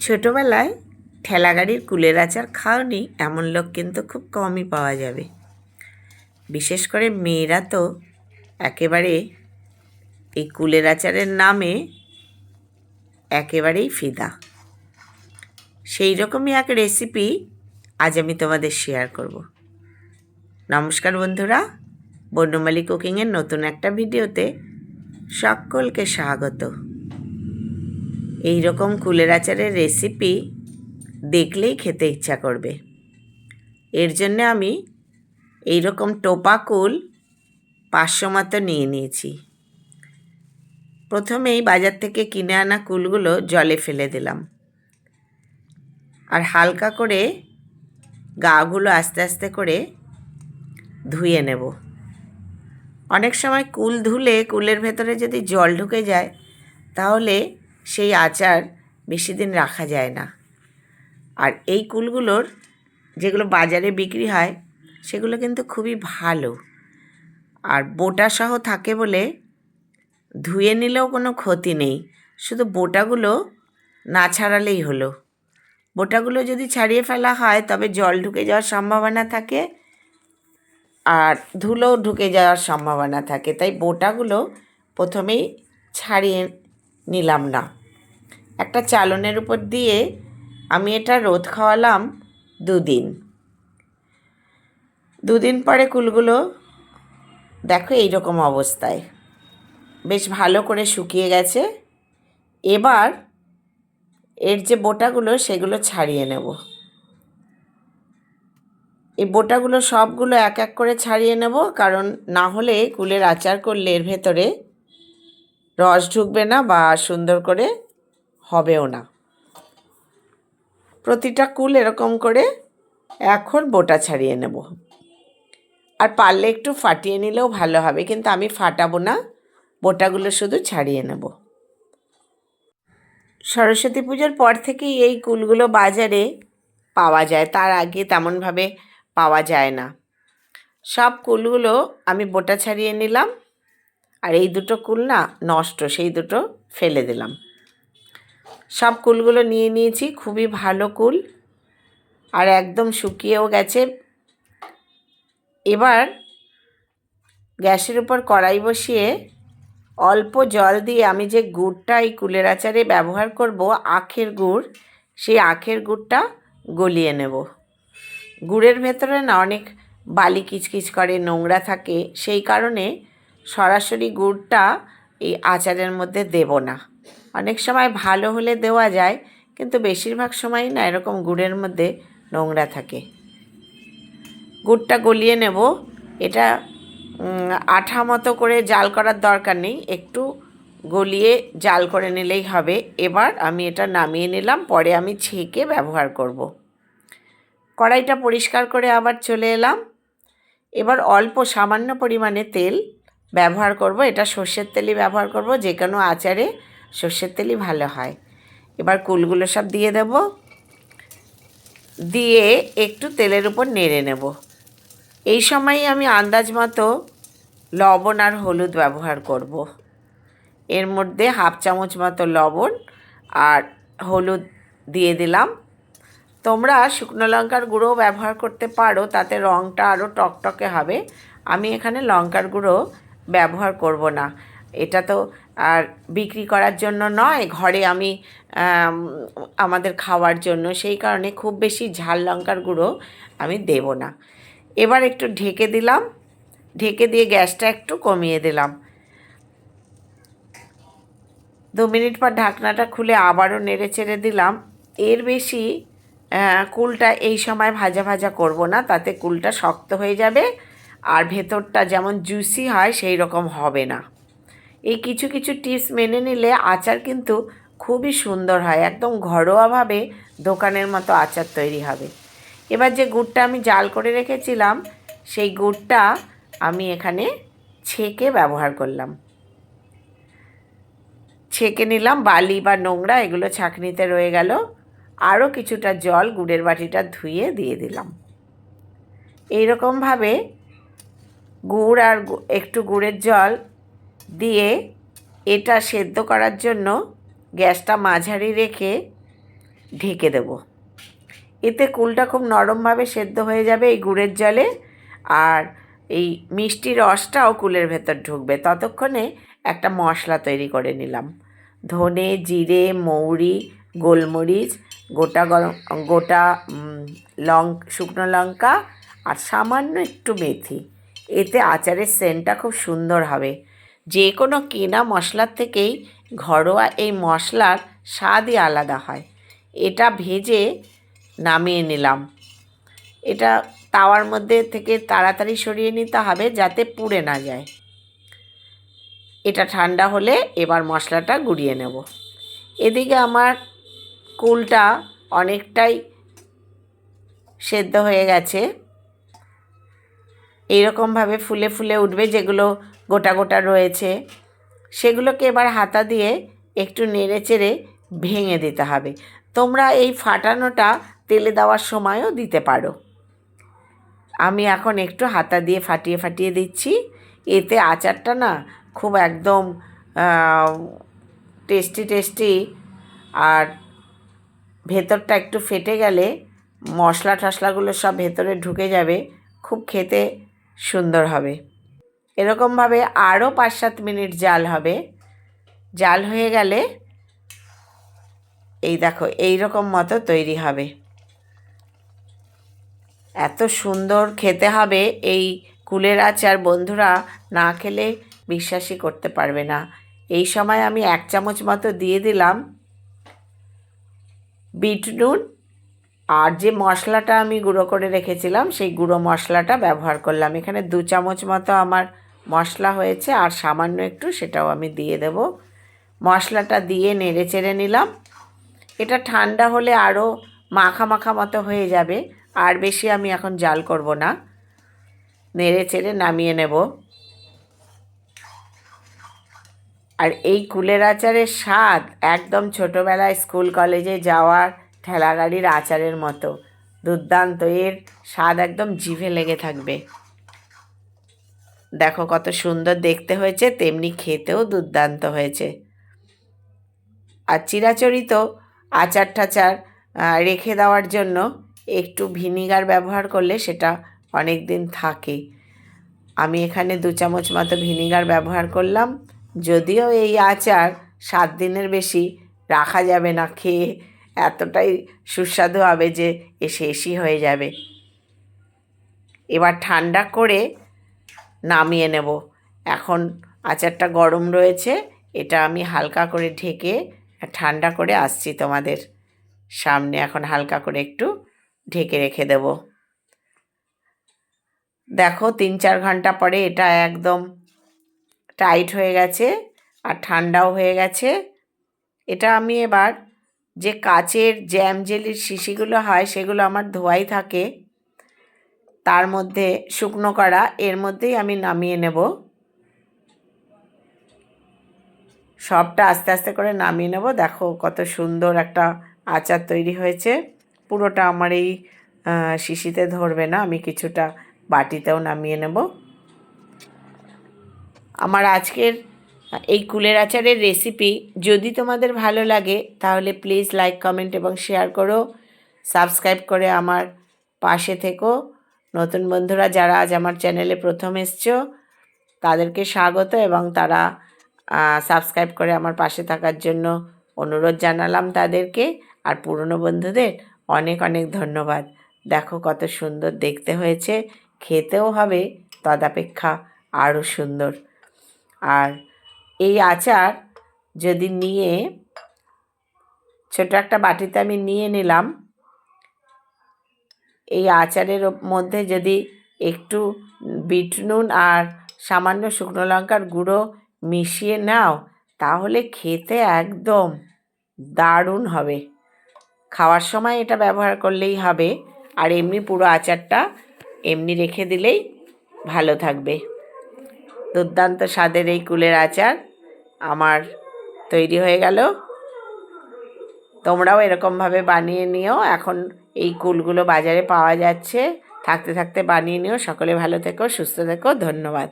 ছোটোবেলায় ঠেলাগাড়ির কুলের আচার খাওনি, এমন লোক কিন্তু খুব কমই পাওয়া যাবে। বিশেষ করে মেয়েরা তো একেবারে এই কুলের আচারের নামে একেবারেই ফিদা। সেই রকমই এক রেসিপি আজ আমি তোমাদের শেয়ার করব। নমস্কার বন্ধুরা বন্যমালী কুকিংয়ের নতুন একটা ভিডিওতে সকলকে স্বাগত। এই রকম কুলের আচারের রেসিপি দেখলেই খেতে ইচ্ছা করবে। এর জন্য আমি এই রকম টোপা কুল পাঁচশো মতো নিয়ে নিয়েছি। প্রথমেই বাজার থেকে কিনে আনা কুলগুলো জলে ফেলে দিলাম। আর হালকা করে গাগুলো আস্তে আস্তে করে ধুয়ে নেব। অনেক সময় কুল ধুলে কুলের ভেতরে যদি জল ঢুকে যায়, তাহলে সেই আচার বেশি দিন রাখা যায় না। আর এই কুলগুলোর যেগুলো বাজারে বিক্রি হয়, সেগুলো কিন্তু খুবই ভালো। আর বোটা সহ থাকে বলে ধুয়ে নিলেও কোনো ক্ষতি নেই। শুধু বোটাগুলো না ছাড়ালেই হলো। বোটাগুলো যদি ছাড়িয়ে ফেলা হয়, তবে জল ঢুকে যাওয়ার সম্ভাবনা থাকে আর ধুলোও ঢুকে যাওয়ার সম্ভাবনা থাকে। তাই বোটাগুলো প্রথমেই ছাড়িয়ে নিলাম না। একটা চালনের উপর দিয়ে আমি এটা রোদ খাওয়ালাম দুদিন। দুদিন পরে কুলগুলো দেখো এই রকম অবস্থায়। বেশ ভালো করে শুকিয়ে গেছে। এবার এর যে বোটাগুলো সেগুলো ছাড়িয়ে নেব। এই বোটাগুলো সবগুলো এক এক করে ছাড়িয়ে নেব, কারণ না হলে কুলের আচার করলে এর ভেতরে রস ঢুকবে না বা সুন্দর করে হবেও না। প্রতিটা কুল এরকম করে এখন বোটা ছাড়িয়ে নেব। আর পারলে একটু ফাটিয়ে নিলেও ভালো হবে, কিন্তু আমি ফাটাবো না, বোটাগুলো শুধু ছাড়িয়ে নেব। সরস্বতী পুজোর পর থেকেই এই কুলগুলো বাজারে পাওয়া যায়, তার আগে তেমনভাবে পাওয়া যায় না। সব কুলগুলো আমি বোটা ছাড়িয়ে নিলাম, আর এই দুটো কুল না নষ্ট, সেই দুটো ফেলে দিলাম। সব কুলগুলো নিয়ে নিয়েছি, খুবই ভালো কুল। আর একদম শুকিয়েও গেছে। এবার গ্যাসের উপর কড়াই বসিয়ে অল্প জল দিয়ে আমি যে গুড়টা এই কুলের আচারে ব্যবহার করব, আখের গুড়, সেই আখের গুড়টা গলিয়ে নেব। গুড়ের ভেতরে না অনেক বালি কিচকিচ করে, নোংরা থাকে। সেই কারণে সরাসরি গুড়টা এই আচারের মধ্যে দেব না। অনেক সময় ভালো হলে দেওয়া যায়, কিন্তু বেশিরভাগ সময়ই না এরকম গুড়ের মধ্যে নোংরা থাকে। গুড়টা গলিয়ে নেব। এটা আঠা মতো করে জাল করার দরকার নেই। একটু গলিয়ে জাল করে নিলেই হবে। এবার আমি এটা নামিয়ে নিলাম, পরে আমি ছেঁকে ব্যবহার করব। কড়াইটা পরিষ্কার করে আবার চলে এলাম। এবার অল্প সামান্য পরিমাণে তেল ব্যবহার করব। এটা সর্ষের তেলই ব্যবহার করব। যে কোনো আচারে সর্ষের তেলই ভালো হয়। এবার কুলগুলো সব দিয়ে দেব। দিয়ে একটু তেলের উপর নেড়ে নেব। এই সময় আমি আন্দাজ মতো লবণ আর হলুদ ব্যবহার করব। এর মধ্যে হাফ চামচ মতো লবণ আর হলুদ দিয়ে দিলাম। তোমরা শুকনো লঙ্কার গুঁড়ো ব্যবহার করতে পারো, তাতে রঙটা আরও টকটকে হবে। আমি এখানে লঙ্কার গুঁড়ো ব্যবহার করব না। এটা তো আর বিক্রি করার জন্য নয়, ঘরে আমি আমাদের খাওয়ার জন্য। সেই কারণে খুব বেশি ঝাল লঙ্কার গুঁড়ো আমি দেব না। এবার একটু ঢেকে দিলাম। ঢেকে দিয়ে গ্যাসটা একটু কমিয়ে দিলাম। দু মিনিট পর ঢাকনাটা খুলে আবারও নেড়ে চেড়ে দিলাম। এর বেশি কুলটা এই সময় ভাজা ভাজা করব না, তাতে কুলটা শক্ত হয়ে যাবে আর ভেতরটা যেমন জুসি হয়, সেই রকম হবে না। এই কিছু কিছু টিপস মেনে নিলে আচার কিন্তু খুবই সুন্দর হয়, একদম ঘরোয়াভাবে দোকানের মতো আচার তৈরি হবে। এবার যে গুড়টা আমি জাল করে রেখেছিলাম, সেই গুড়টা আমি এখানে ছেঁকে ব্যবহার করলাম। ছেঁকে নিলাম, বালি বা নোংরা এগুলো ছাঁকনিতে রয়ে গেল। আরও কিছুটা জল গুড়ের বাটিটা ধুয়ে দিয়ে দিলাম। এইরকমভাবে গুড় আর একটু গুড়ের জল দিয়ে এটা সেদ্ধ করার জন্য গ্যাসটা মাঝারি রেখে ঢেকে দেবো। এতে কুলটা খুব নরমভাবে সেদ্ধ হয়ে যাবে এই গুড়ের জলে আর এই মিষ্টি রসটাও কুলের ভেতর ঢুকবে। ততক্ষণে একটা মশলা তৈরি করে নিলাম। ধনে, জিরে, মৌরি, গোলমরিচ, গোটা গরম গোটা লং, শুকনো লঙ্কা আর সামান্য একটু মেথি। এতে আচারের সেন্টটা খুব সুন্দর হবে। যে কোনো কেনা মশলার থেকেই ঘরোয়া এই মশলার স্বাদই আলাদা হয়। এটা ভেজে নামিয়ে নিলাম। এটা তাওয়ার মধ্যে থেকে তাড়াতাড়ি সরিয়ে নিতে হবে যাতে পুড়ে না যায়। এটা ঠান্ডা হলে এবার মশলাটা গুঁড়িয়ে নেব। এদিকে আমার কুলটা অনেকটাই সেদ্ধ হয়ে গেছে। এইরকমভাবে ফুলে ফুলে উঠবে যেগুলো গোটা গোটা রয়েছে। সেগুলোকে এবার হাতা দিয়ে একটু নেড়ে চেড়ে ভেঙে দিতে হবে। তোমরা এই ফাটানোটা তেলে দেওয়ার সময়ও দিতে পারো। আমি এখন একটু হাতা দিয়ে ফাটিয়ে ফাটিয়ে দিচ্ছি। এতে আচারটা না খুব একদম টেস্টি টেস্টি আর ভেতরটা একটু ফেটে গেলে মশলা টশলাগুলো সব ভেতরে ঢুকে যাবে। খুব খেতে সুন্দর হবে। এরকমভাবে আরও পাঁচ সাত মিনিট জাল হবে। জাল হয়ে গেলে এই দেখো এই রকম মতো তৈরি হবে। এত সুন্দর খেতে হবে এই কুলের আচার, বন্ধুরা। না খেলে বিশ্বাসই করতে পারবে না। এই সময় আমি এক চামচ মতো দিয়ে দিলাম বিট নুন। আর যে মশলাটা আমি গুঁড়ো করে রেখেছিলাম, সেই গুঁড়ো মশলাটা ব্যবহার করলাম। এখানে দু চামচ মতো আমার মশলা হয়েছে আর সামান্য একটু সেটাও আমি দিয়ে দেব। মশলাটা দিয়ে নেড়ে চেড়ে নিলাম। এটা ঠান্ডা হলে আরও মাখা মাখা মতো হয়ে যাবে। আর বেশি আমি এখন জাল করব না। নেড়ে চেড়ে নামিয়ে নেব। আর এই কুলের আচারের স্বাদ একদম ছোটোবেলায় স্কুল, কলেজে যাওয়ার ঠেলাগাড়ির আচারের মতো। দুর্দান্ত, এর স্বাদ একদম জিভে লেগে থাকবে। দেখো কত সুন্দর দেখতে হয়েছে, তেমনি খেতেও দুর্দান্ত হয়েছে। আর চিরাচরিত আচার টাচার রেখে দেওয়ার জন্য একটু ভিনিগার ব্যবহার করলে সেটা অনেক দিন থাকে। আমি এখানে দু চামচ মতো ভিনিগার ব্যবহার করলাম, যদিও এই আচার সাত দিনের বেশি রাখা যাবে না, খেয়ে এতটাই সুস্বাদু হবে যে এ শেষই হয়ে যাবে। এবার ঠান্ডা করে নামিয়ে নেব। এখন আচারটা গরম রয়েছে, এটা আমি হালকা করে ঢেকে ঠান্ডা করে আসছি তোমাদের সামনে। এখন হালকা করে একটু ঢেকে রেখে দেব। দেখো, তিন চার ঘণ্টা পরে এটা একদম টাইট হয়ে গেছে আর ঠান্ডাও হয়ে গেছে। এটা আমি এবার যে কাচের জ্যাম জেলির শিশিগুলো হয়, সেগুলো আমার ধোয়াই থাকে। তার মধ্যে শুকনো করা এর মধ্যেই আমি নামিয়ে নেব। সবটা আস্তে আস্তে করে নামিয়ে নেব। দেখো কত সুন্দর একটা আচার তৈরি হয়েছে। পুরোটা আমার এই শিশিতে ধরবে না, আমি কিছুটা বাটিতেও নামিয়ে নেব। আমার আজকের, এই কুলের আচারের রেসিপি যদি তোমাদের ভালো লাগে, তাহলে প্লিজ লাইক কমেন্ট এবং শেয়ার করো। সাবস্ক্রাইব করে আমার পাশে থেকো। নতুন বন্ধুরা যারা আজ আমার চ্যানেলে প্রথম এসছো, তাদেরকে স্বাগত এবং তারা সাবস্ক্রাইব করে আমার পাশে থাকার জন্য অনুরোধ জানালাম তাদেরকে। আর পুরনো বন্ধুদের অনেক অনেক ধন্যবাদ। দেখো কত সুন্দর দেখতে হয়েছে, খেতেও হবে, তদাপেক্ষা আরও সুন্দর। আর এই আচার যদি নিয়ে, ছোট একটা বাটিতে আমি নিয়ে নিলাম। এই আচারের মধ্যে যদি একটু বিট নুন আর সামান্য শুকনো লঙ্কার গুঁড়ো মিশিয়ে নাও, তাহলে খেতে একদম দারুণ হবে। খাওয়ার সময় এটা ব্যবহার করলেই হবে। আর এমনি পুরো আচারটা এমনি রেখে দিলেই ভালো থাকবে। দুর্দান্ত স্বাদের এই কুলের আচার আমার তৈরি হয়ে গেল। তোমরাও এরকমভাবে বানিয়ে নিও। এখন এই কুলগুলো বাজারে পাওয়া যাচ্ছে। থাকতে থাকতে বানিয়ে নিও। সকলে ভালো থেকো, সুস্থ থেকো। ধন্যবাদ।